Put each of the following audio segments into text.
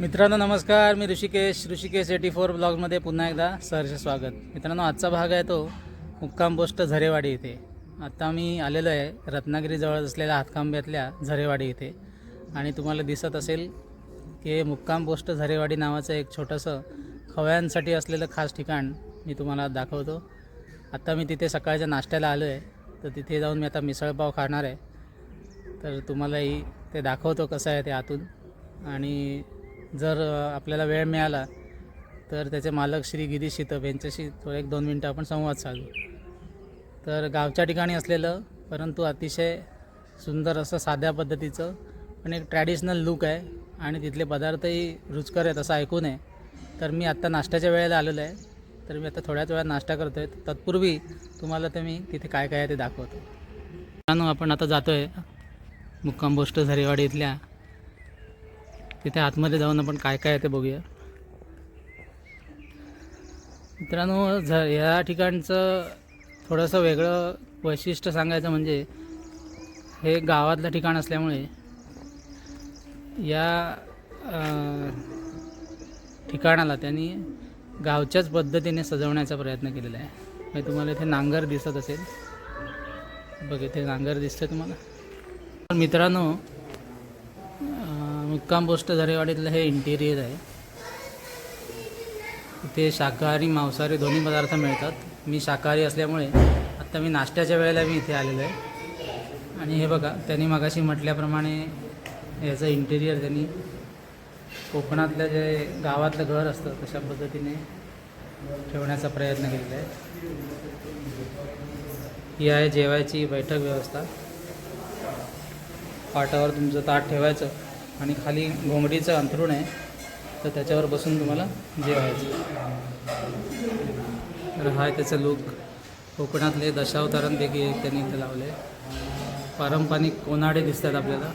मित्रांनो नमस्कार. मी ऋषिकेश ऋषिकेश एटी फोर ब्लॉगमध्ये पुन्हा एकदा सहर्ष स्वागत. मित्रांनो आजचा भाग आहे तो मुक्काम पोस्ट झरेवाडी इथे. आत्ता मी आलेलो आहे रत्नागिरीजवळ असलेल्या हातकांब्यातल्या झरेवाडी इथे. आणि तुम्हाला दिसत असेल की मुक्काम पोस्ट झरेवाडी नावाचं एक छोटंसं खवयांसाठी असलेलं खास ठिकाण मी तुम्हाला दाखवतो. आत्ता मी तिथे सकाळच्या नाश्त्याला आलो आहे तर तिथे जाऊन मी आता मिसळपाव खाणार आहे. तर तुम्हालाही ते दाखवतो कसं आहे ते आतून. आणि जर आपल्याला वेळ मिळाला तर त्याचे मालक श्री गिरीश शितप यांच्याशी थोडं एक दोन मिनटं आपण संवाद साधू. तर गावच्या ठिकाणी असलेलं परंतु अतिशय सुंदर असं साध्या पद्धतीचं पण एक ट्रॅडिशनल लुक आहे आणि तिथले पदार्थही रुचकर आहेत असं ऐकून आहे तर मी आत्ता नाश्त्याच्या वेळेला आलेलो आहे. तर मी आता थोड्याच वेळात नाश्ता करतो आहे तत्पूर्वी तुम्हाला ते मी तिथे काय काय आहे ते दाखवतो. मित्रांनो आपण आता जातो आहे मुक्काम बोष्ट झरेवाडी इथल्या तिथे आतमध्ये जाऊन आपण काय काय आहे ते बघूया. मित्रांनो झ या ठिकाणचं थोडंसं वेगळं वैशिष्ट्य सांगायचं म्हणजे हे गावातलं ठिकाण असल्यामुळे या ठिकाणाला त्यांनी गावच्याच पद्धतीने सजवण्याचा प्रयत्न केलेला आहे. म्हणजे तुम्हाला इथे नांगर दिसत असेल. बघ इथे नांगर दिसतं तुम्हाला. मित्रांनो मुक्काम पोस्ट झरेवाडीतलं हे इंटिरियर आहे. इथे शाकाहारी मांसाहारी दोन्ही पदार्थ मिळतात. मी शाकाहारी असल्यामुळे आत्ता मी नाश्त्याच्या वेळेला मी इथे आलेलो आहे. आणि हे बघा त्यांनी मगाशी म्हटल्याप्रमाणे याचं इंटिरियर त्यांनी कोकणातलं जे गावातलं घर असतं तशा पद्धतीने ठेवण्याचा प्रयत्न केलेला आहे. ही आहे जेवायची बैठक व्यवस्था. पाटावर तुमचं ताट ठेवायचं. आणि खाली घोंगडीचं अंथरूण आहे. तर त्याच्यावर बसून तुम्हाला जेवायचं. तर हा आहे त्याचं लुक कोकणातले दशावतारांपैकी एक त्यांनी इथे लावले पारंपरिक कोनाडे दिसतात आपल्याला.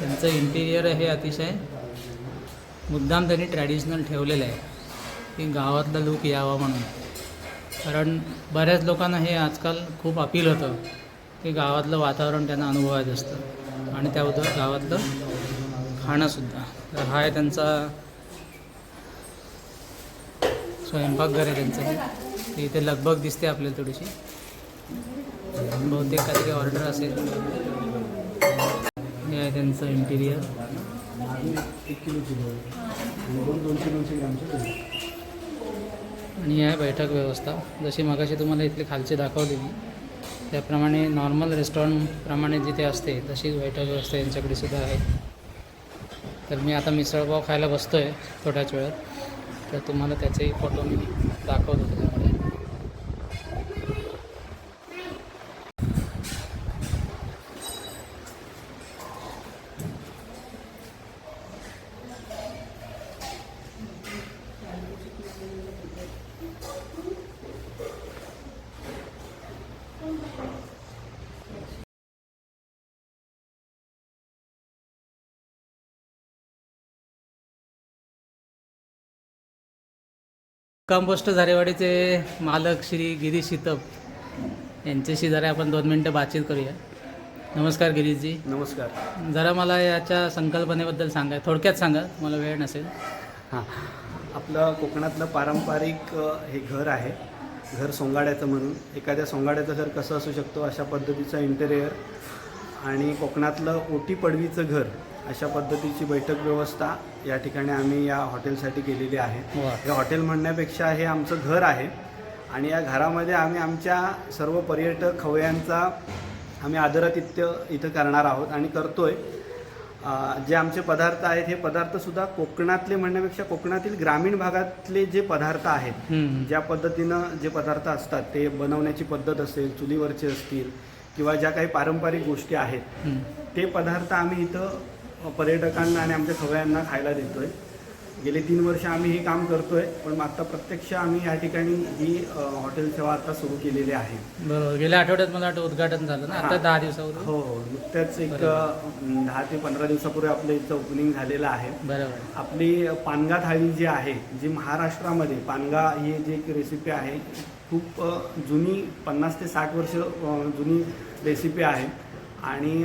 त्यांचं इंटिरियर हे अतिशय मुद्दाम त्यांनी ट्रॅडिशनल ठेवलेलं आहे. की गावातला लुक यावा म्हणून. कारण बऱ्याच लोकांना हे आजकाल खूप अपील होतं. की गावातलं वातावरण त्यांना अनुभवायचं असतं. आणि त्याबद्दल गावातलं खाणंसुद्धा. तर हा आहे त्यांचा स्वयंपाकघर आहे त्यांचं. ते इथे लगबग दिसते आपल्याला थोडीशी. बहुतेक काहीतरी ऑर्डर असेल. हे आहे त्यांचं इंटिरियर आणि दोनशे आणि आहे बैठक व्यवस्था. जशी मगाशी तुम्हाला इथले खालचे दाखवली मी त्याप्रमाणे नॉर्मल रेस्टॉरंटप्रमाणे जिथे असते तशीच बैठक व्यवस्था यांच्याकडे सुद्धा आहे. तर मी आता मिसळपाव खायला बसतो आहे थोड्याच वेळात. तर तुम्हाला त्याचेही फोटो मी दाखवतो. त्याच्यामध्ये कंपोस्ट झारेवाडीचे मालक श्री गिरीश शितप यांच्याशी जरा आपण दोन मिनटं बातचीत करूया. नमस्कार गिरीशजी. नमस्कार. जरा मला याच्या संकल्पनेबद्दल सांगा. थोडक्यात सांगा मला वेळ नसेल. हां. आपलं कोकणातलं पारंपरिक हे घर आहे. घर सोंगाड्याचं म्हणून. एखाद्या सोंगाड्याचं घर कसं असू शकतो अशा पद्धतीचं इंटेरियर आणि कोकणातलं ओटी पडवीचं घर अशा पद्धतीची बैठक व्यवस्था या ठिकाणी आम्ही या हॉटेलसाठी केलेली आहे. हे हॉटेल म्हणण्यापेक्षा हे आमचं घर आहे आणि या घरामध्ये आम्ही आमच्या सर्व पर्यटक खवयांचा आम्ही आदरातिथ्य इथं करणार आहोत आणि करतोय. जे आमचे पदार्थ आहेत हे पदार्थसुद्धा कोकणातले म्हणण्यापेक्षा कोकणातील ग्रामीण भागातले जे पदार्थ आहेत. ज्या पद्धतीनं जे पदार्थ असतात ते बनवण्याची पद्धत असेल चुलीवरचे असतील किंवा ज्या काही पारंपरिक गोष्टी आहेत. ते पदार्थ आम्ही इथं पर्यटकांना आणि आमच्या खवयांना खायला देतोय. गेले तीन वर्ष आम्ही हे काम करतोय पण आता प्रत्यक्ष आम्ही या ठिकाणी ही हॉटेल सेवा आता सुरू केलेली आहे. बरोबर. गेल्या आठवड्यात मला वाटतं उद्घाटन झालं ना? आता. दहा दिवसापूर्वी? हो हो. नुकत्याच एक दहा ते पंधरा दिवसापूर्वी आपलं इथं ओपनिंग झालेलं आहे. बरोबर. आपली पानगा थाळी जी आहे जी महाराष्ट्रामध्ये पानगा ही जी एक रेसिपी आहे खूप जुनी पन्नास ते साठ वर्ष जुनी रेसिपी आहे. आणि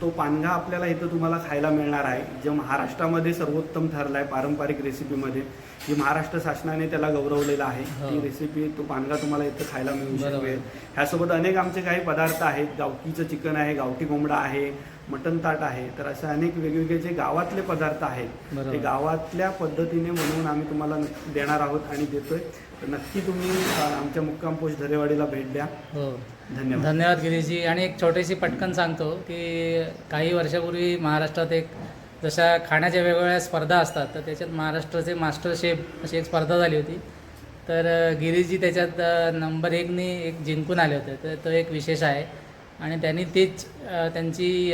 तो पानघा आपल्याला इथं तुम्हाला खायला मिळणार आहे. जे महाराष्ट्रामध्ये सर्वोत्तम ठरला आहे पारंपरिक रेसिपीमध्ये जी महाराष्ट्र शासनाने त्याला गौरवलेलं आहे. हो. ती रेसिपी तो पानघा तुम्हाला इथं खायला मिळू. शकेल. ह्यासोबत अनेक आमचे काही पदार्थ आहेत. गावकीचं चिकन आहे गावठी कोंबडा आहे मटन ताट आहे तर असे अनेक वेगवेगळे जे गावातले पदार्थ आहेत ते गावातल्या पद्धतीने म्हणून आम्ही तुम्हाला देणार आहोत आणि देतोय. तर नक्की तुम्ही आमच्या मुक्काम पोस्ट धरेवाडीला भेट द्या. हो. धन्यवाद. धन्यवाद गिरीशजी. आणि एक छोटीशी पटकन सांगतो की काही वर्षापूर्वी महाराष्ट्रात एक जशा खाण्याच्या वेगवेगळ्या स्पर्धा असतात तर त्याच्यात महाराष्ट्राचे मास्टर शेफ अशी एक स्पर्धा झाली होती. तर अ, गिरीशजी त्याच्यात नंबर एकने एक जिंकून आले होते. तर तो एक विशेष आहे. आणि त्यांनी तेच त्यांची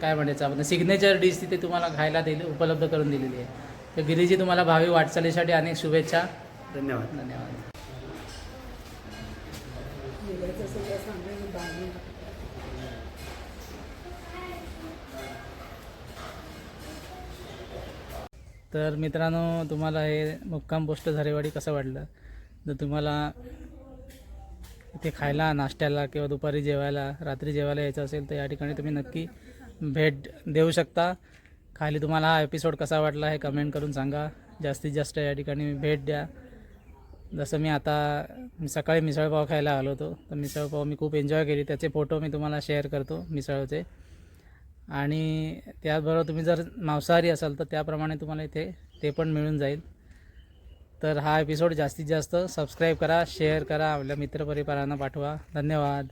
काय म्हणायचं आपण सिग्नेचर डिश तिथे तुम्हाला खायला दिली उपलब्ध करून दिलेली आहे. तर गिरीजी तुम्हाला भावी वाटचालीसाठी अनेक शुभेच्छा. धन्यवाद. धन्यवाद. तर मित्रांनो तुम्हाला हे मुक्काम पोस्ट झरेवाडी कसं वाटलं? जर तुम्हाला इथे खायला नाश्त्याला किंवा दुपारी जेवायला रात्री जेवायला यायचं असेल तर या ठिकाणी तुम्ही नक्की भेट देऊ शकता. खाली तुम्हाला हा एपिसोड कसा वाटला हे कमेंट करून सांगा. जास्तीत जास्त या ठिकाणी भेट द्या. जसं मी आता मी सकाळी मिसळपाव खायला आलो होतो. तर मिसळपाव मी खूप एन्जॉय केली. त्याचे फोटो मी तुम्हाला शेअर करतो मिसळचे. आणि त्याचबरोबर तुम्ही जर मांसाहारी असाल तर त्याप्रमाणे तुम्हाला इथे ते पण मिळून जाईल. तर हा एपिसोड जास्तीत जास्त सबस्क्राईब करा शेअर करा आपल्या मित्रपरिवारांना पाठवा. धन्यवाद.